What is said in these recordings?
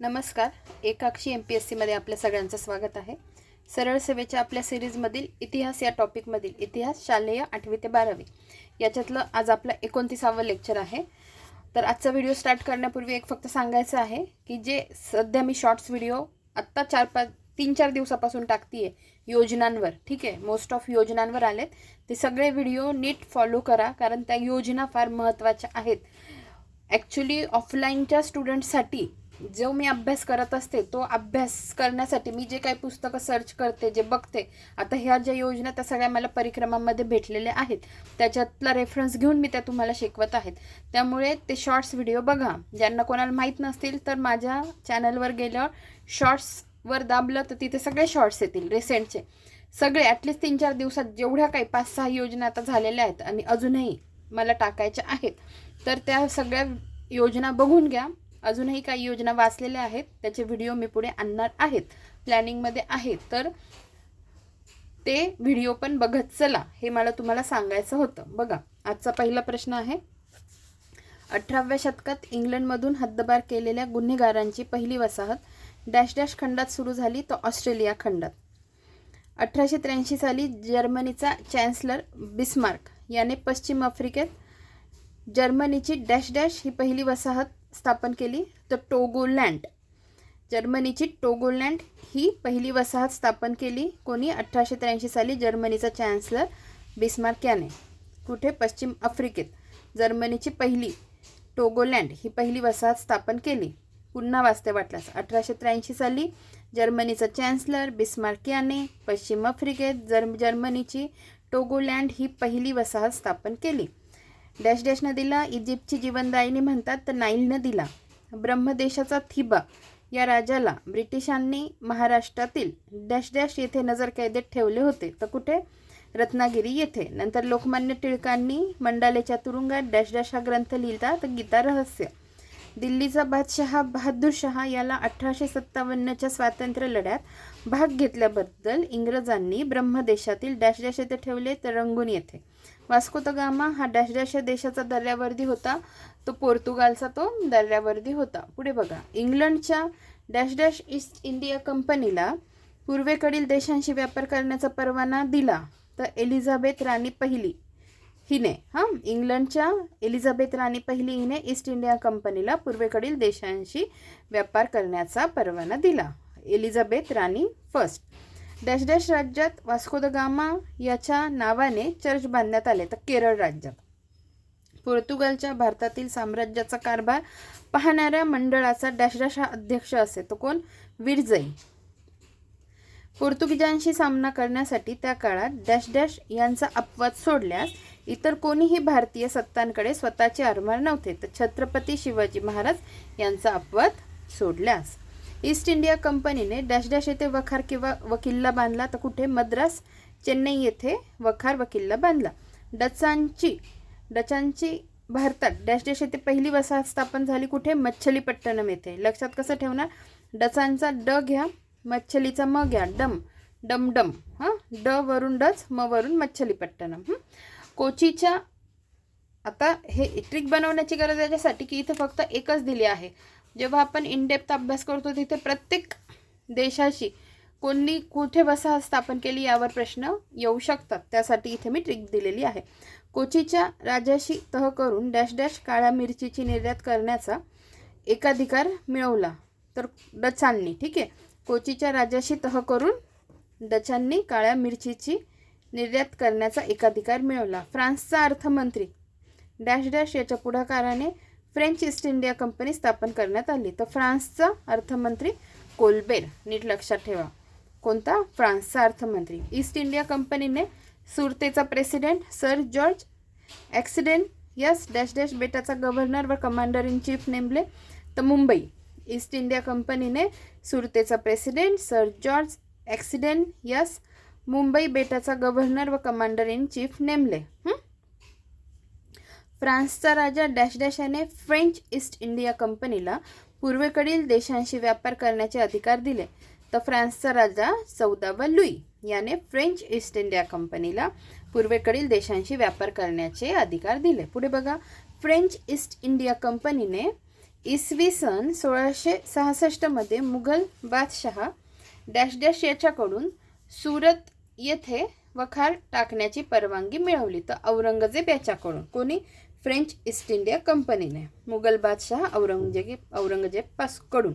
नमस्कार एकाक्षी M P S सीमध्ये आपल्या सगळ्यांचं स्वागत आहे. सरळ सेवेच्या आपल्या सिरीजमधील इतिहास या टॉपिकमधील इतिहास शालेय आठवी ते बारावी याच्यातलं आज आपलं एकोणतीसावं लेक्चर आहे. तर आजचा व्हिडिओ स्टार्ट करण्यापूर्वी एक फक्त सांगायचं आहे की जे सध्या मी शॉर्ट्स व्हिडिओ आत्ता चार पाच तीन चार दिवसापासून टाकते योजनांवर ठीक आहे? मोस्ट ऑफ योजनांवर आलेत. ते सगळे व्हिडिओ नीट फॉलो करा कारण त्या योजना फार महत्त्वाच्या आहेत. ॲक्च्युली ऑफलाईनच्या स्टुडंटसाठी जो मी अभ्यास करत असते तो अभ्यास करण्यासाठी मी जे काही पुस्तकं सर्च करते जे बघते आता ह्या ज्या योजना त्या सगळ्या मला परिक्रमामध्ये भेटलेल्या आहेत. त्याच्यातला रेफरन्स घेऊन मी त्या तुम्हाला शिकवत आहेत. त्यामुळे ते शॉर्ट्स व्हिडिओ बघा. ज्यांना कोणाला माहीत नसतील तर माझ्या चॅनलवर गेल्यावर शॉर्ट्सवर दाबलं तर तिथे सगळे शॉर्ट्स येतील रिसेंटचे सगळे ॲटलिस्ट तीन चार दिवसात जेवढ्या काही पाच सहा योजना आता झालेल्या आहेत आणि अजूनही मला टाकायच्या आहेत तर त्या सगळ्या योजना बघून घ्या. अजूनही काही योजना वाचलेल्या आहेत. त्याचे व्हिडिओ मी पुढे आणणार आहेत. प्लॅनिंगमध्ये आहेत तर ते व्हिडिओ पण बघत चला. हे मला तुम्हाला सांगायचं होतं. बघा आजचा पहिला प्रश्न आहे. अठराव्या शतकात इंग्लंडमधून हद्दबार केलेल्या गुन्हेगारांची पहिली वसाहत डॅश डॅश खंडात सुरू झाली तो ऑस्ट्रेलिया खंडात. अठराशे त्र्याऐंशी साली जर्मनीचा चॅन्सलर बिस्मार्क याने पश्चिम आफ्रिकेत जर्मनीची डॅश डॅश ही पहिली वसाहत स्थापन केली तर टोगोलँड. जर्मनीची टोगोलँड ही पहिली वसाहत स्थापन केली कोणी अठराशे त्र्याऐंशी साली जर्मनीचा चॅन्सलर बिस्मार्क याने कुठे? पश्चिम आफ्रिकेत. जर्मनीची पहिली टोगोलँड ही पहिली वसाहत स्थापन केली. पुन्हा वाचते वाटल्यास. अठराशे त्र्याऐंशी साली जर्मनीचा चॅन्सलर बिस्मार्क याने पश्चिम आफ्रिकेत जर्म जर्मनीची टोगोलँड ही पहिली वसाहत स्थापन केली. डॅश डॅशनं नदीला इजिप्तची जीवनदायिनी म्हणतात तर नाईल नदीला ब्रह्मदेशाचा थिबा या राजाला ब्रिटिशांनी महाराष्ट्रातील डॅश डॅश येथे नजरकैदेत ठेवले होते. तर कुठे? रत्नागिरी येथे. नंतर लोकमान्य टिळकांनी मंडालेच्या तुरुंगात डॅश डॅश हा ग्रंथ लिहिला. तर गीता रहस्य. दिल्लीचा बादशहा बहादूर शहा याला अठराशे सत्तावन्नच्या स्वातंत्र्य लढ्यात भाग घेतल्याबद्दल इंग्रजांनी ब्रह्मदेशातील डॅश डॅश येथे ठेवले तर रंगून येथे वास्को द गामा हा डॅश डॅश या देशाचा दर्यावर्दी होता. तो पोर्तुगालचा तो दर्यावर्दी होता. पुढे बघा. इंग्लंडच्या डॅश डॅश ईस्ट इंडिया कंपनीला पूर्वेकडील देशांशी व्यापार करण्याचा परवाना दिला. तर एलिझाबेथ राणी पहिली. हिने हां इंग्लंडच्या एलिझाबेथ राणी पहिली हिने ईस्ट इंडिया कंपनीला पूर्वेकडील देशांशी व्यापार करण्याचा परवाना दिला. एलिझाबेथ राणी फर्स्ट डॅश डॅश राज्यात वास्को द गामा याच्या नावाने चर्च बांधण्यात आले तर केरळ राज्यात. पोर्तुगालच्या भारतातील साम्राज्याचा कारभार पाहणाऱ्या मंडळाचा डॅश डॅश हा अध्यक्ष असे तो कोण? विरजई. पोर्तुगीजांशी सामना करण्यासाठी त्या काळात डॅश डॅश यांचा अपवाद सोडल्यास इतर कोणीही भारतीय सत्तांकडे स्वतःचे आरमार नव्हते. तर छत्रपती शिवाजी महाराज यांचा अपवाद सोडल्यास. ईस्ट इंडिया कंपनीने डॅश डॅश येथे वखार किंवा वकिल्ला बांधला. तर कुठे? मद्रास चेन्नई येथे वखार वकिल्ला बांधला. डचांची डचांची भारतात डॅश डॅश येथे पहिली वसाहत स्थापन झाली कुठे? मच्छलीपट्टणम येथे. लक्षात कसं ठेवणार? डचांचा ड घ्या मच्छलीचा म घ्या. डम डम डम. हां? ड वरून डच म वरून मच्छलीपट्टणम. कोचीच्या आता हे ट्रिक बनवण्याची गरज याच्यासाठी की इथे फक्त एकच दिली आहे. जेव्हा आपण इनडेप्थ अभ्यास करतो तिथे प्रत्येक देशाशी कोणी कुठे वसाहत स्थापन केली यावर प्रश्न येऊ शकतात. त्यासाठी इथे मी ट्रिक दिलेली आहे. कोचीच्या राजाशी तह करून डॅश डॅश काळ्या मिरचीची निर्यात करण्याचा एकाधिकार मिळवला. तर डचांनी ठीक आहे? कोचीच्या राजाशी तह करून डचांनी काळ्या मिरचीची निर्यात करण्याचा एकाधिकार मिळवला. फ्रान्सचा अर्थमंत्री डॅश डॅश याच्या पुढाकाराने फ्रेंच ईस्ट इंडिया कंपनी स्थापन करण्यात आली. तर फ्रान्सचा अर्थमंत्री कोलबेर नीट लक्षात ठेवा. कोणता? फ्रान्सचा अर्थमंत्री. ईस्ट इंडिया कंपनीने सुरतेचा president sir George accident yes dash dash बेटाचा गव्हर्नर व कमांडर इन चीफ नेमले. तर मुंबई ईस्ट इंडिया कंपनीने सुरतेचा president sir George accident yes Mumbai बेटाचा गव्हर्नर व कमांडर इन चीफ नेमले. फ्रान्सचा राजा डॅश डॅश याने फ्रेंच ईस्ट इंडिया कंपनीला पूर्वेकडील देशांशी व्यापार करण्याचे अधिकार दिले. तर फ्रान्सचा राजा चौदावा लुई याने फ्रेंच ईस्ट इंडिया कंपनीला पूर्वेकडील देशांशी व्यापार करण्याचे अधिकार दिले. पुढे बघा. फ्रेंच ईस्ट इंडिया कंपनीने इसवी सन सोळाशे सहासष्टमध्ये मुघल बादशहा डॅश डॅश याच्याकडून सुरत येथे वखार टाकण्याची परवानगी मिळवली. तर औरंगजेब याच्याकडून. कोणी? फ्रेंच ईस्ट इंडिया कंपनीने. मुघल बादशाह औरंगजेब औरंगजेब पासकडून.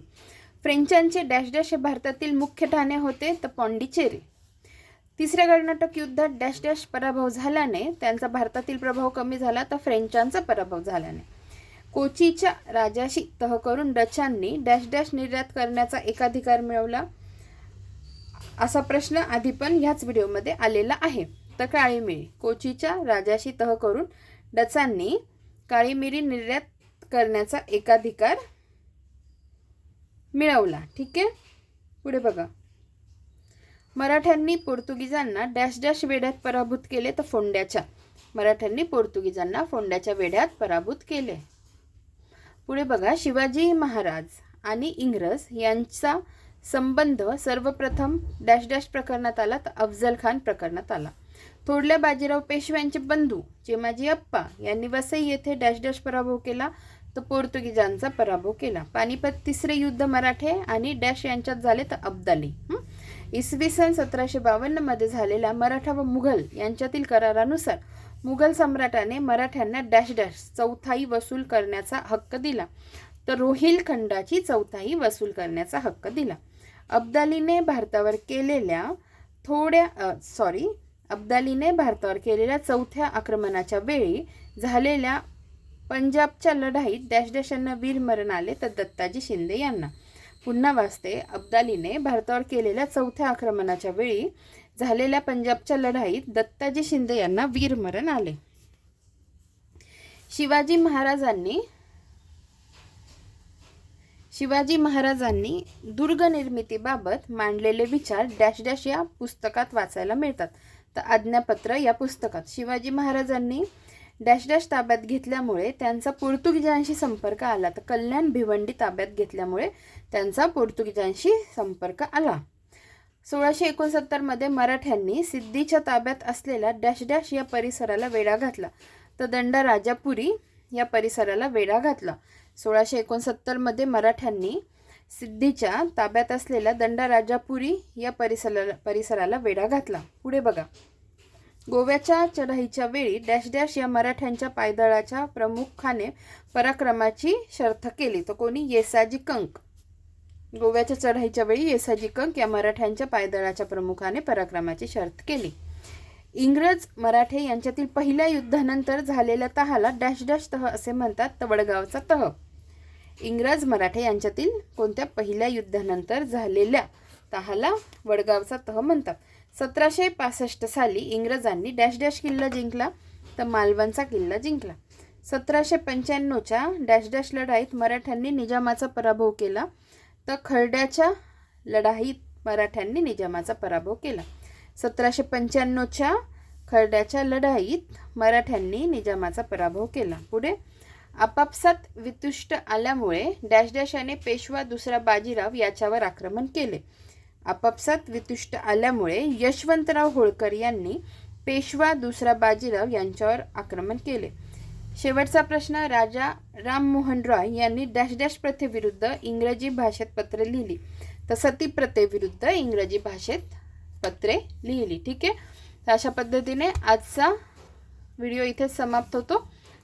फ्रेंचांचे डॅश डॅश हे भारतातील मुख्य ठाणे होते तर पॉंडिचेरी. तिसऱ्या कर्नाटक युद्धात डॅश डॅश पराभव झाल्याने त्यांचा भारतातील प्रभाव कमी झाला तर फ्रेंचांचा पराभव झाल्याने. कोचीच्या राजाशी तह करून डचांनी डॅश डॅश निर्यात करण्याचा एकाधिकार मिळवला. असा प्रश्न आधी पण ह्याच व्हिडिओमध्ये आलेला आहे. तर काळी मिरी कोचीच्या राजाशी तह करून डचांनी काळी मिरी निर्यात करण्याचा एकाधिकार मिळवला. ठीक आहे? पुढे बघा. मराठ्यांनी पोर्तुगीजांना डॅश डॅश वेढ्यात पराभूत केले तर फोंड्याच्या. मराठ्यांनी पोर्तुगीजांना फोंड्याच्या वेढ्यात पराभूत केले. पुढे बघा शिवाजी महाराज आणि इंग्रज यांचा संबंध सर्वप्रथम डॅश डॅश प्रकरणात आला तर अफजल खान प्रकरणात आला. थोडल्या बाजीराव पेशव्यांचे बंधू चिमाजी अप्पा यांनी वसई येथे डॅश डॅश पराभव केला तर पोर्तुगीजांचा पराभव केला. पानिपत तिसरे युद्ध मराठे आणि डॅश यांच्यात झाले तर अब्दाली. इसवी सन सतराशे बावन्नमध्ये झालेल्या मराठा व मुघल यांच्यातील करारानुसार मुघल सम्राटाने मराठ्यांना डॅश डॅश चौथाई वसूल करण्याचा हक्क दिला. तर रोहिलखंडाची चौथाई वसूल करण्याचा हक्क दिला. अब्दालीने भारतावर केलेल्या थोड्या सॉरी अब्दालीने भारतावर केलेल्या चौथ्या आक्रमणाच्या वेळी झालेल्या पंजाबच्या लढाईत डॅश डॅशांना वीरमरण आले तर दत्ताजी शिंदे यांना. पुन्हा वाचते अब्दालीने भारतावर केलेल्या चौथ्या आक्रमणाच्या वेळी झालेल्या पंजाबच्या लढाईत दत्ताजी शिंदे यांना वीरमरण आले. शिवाजी महाराजांनी शिवाजी महाराजांनी दुर्गनिर्मितीबाबत मांडलेले विचार डॅश डॅश या पुस्तकात वाचायला मिळतात. तर आज्ञापत्र या पुस्तकात शिवाजी महाराजांनी डॅश डॅश ताब्यात घेतल्यामुळे त्यांचा पोर्तुगीजांशी संपर्क आला. तर कल्याण भिवंडी ताब्यात घेतल्यामुळे त्यांचा पोर्तुगीजांशी संपर्क आला. सोळाशे एकोणसत्तरमध्ये मराठ्यांनी सिद्धीच्या ताब्यात असलेला डॅश डॅश या परिसराला वेढा घातला. तर दंड राजापुरी या परिसराला वेढा घातला. सोळाशे एकोणसत्तरमध्ये मराठ्यांनी सिद्धीच्या ताब्यात असलेल्या दंडाराजापुरी या परिसराला परिसराला वेढा घातला. पुढे बघा. गोव्याच्या चढाईच्या वेळी डॅश डॅश या मराठ्यांच्या पायदळाच्या प्रमुखाने पराक्रमाची शर्थ केली. तर कोणी? येसाजी कंक. गोव्याच्या चढाईच्या वेळी येसाजी कंक या मराठ्यांच्या पायदळाच्या प्रमुखाने पराक्रमाची शर्थ केली. इंग्रज मराठे यांच्यातील पहिल्या युद्धानंतर झालेल्या तहाला डॅश डॅश तह असे म्हणतात. तवडगावचा तह. इंग्रज मराठे यांच्यातील कोणत्या पहिल्या युद्धानंतर झालेल्या तहाला वडगावचा तह म्हणतात. सतराशे पासष्ट साली इंग्रजांनी डॅश डॅश किल्ला जिंकला तर मालवणचा किल्ला जिंकला. सतराशे पंच्याण्णवच्या डॅश डॅश लढाईत मराठ्यांनी निजामाचा पराभव केला तर खर्ड्याच्या लढाईत मराठ्यांनी निजामाचा पराभव केला. सतराशे पंच्याण्णवच्या खर्ड्याच्या लढाईत मराठ्यांनी निजामाचा पराभव केला. पुढे आपापसात वितुष्ट आल्यामुळे डॅश डॅशाने पेशवा दुसरा बाजीराव याच्यावर आक्रमण केले. आपापसात वितुष्ट आल्यामुळे यशवंतराव होळकर यांनी पेशवा दुसरा बाजीराव यांच्यावर आक्रमण केले. शेवटचा प्रश्न राजा राममोहन रॉय यांनी डॅश डॅश प्रथेविरुद्ध इंग्रजी भाषेत पत्रे लिहिली. तर सती प्रथेविरुद्ध इंग्रजी भाषेत पत्रे लिहिली. ठीक आहे? अशा पद्धतीने आजचा व्हिडिओ इथे समाप्त होतो.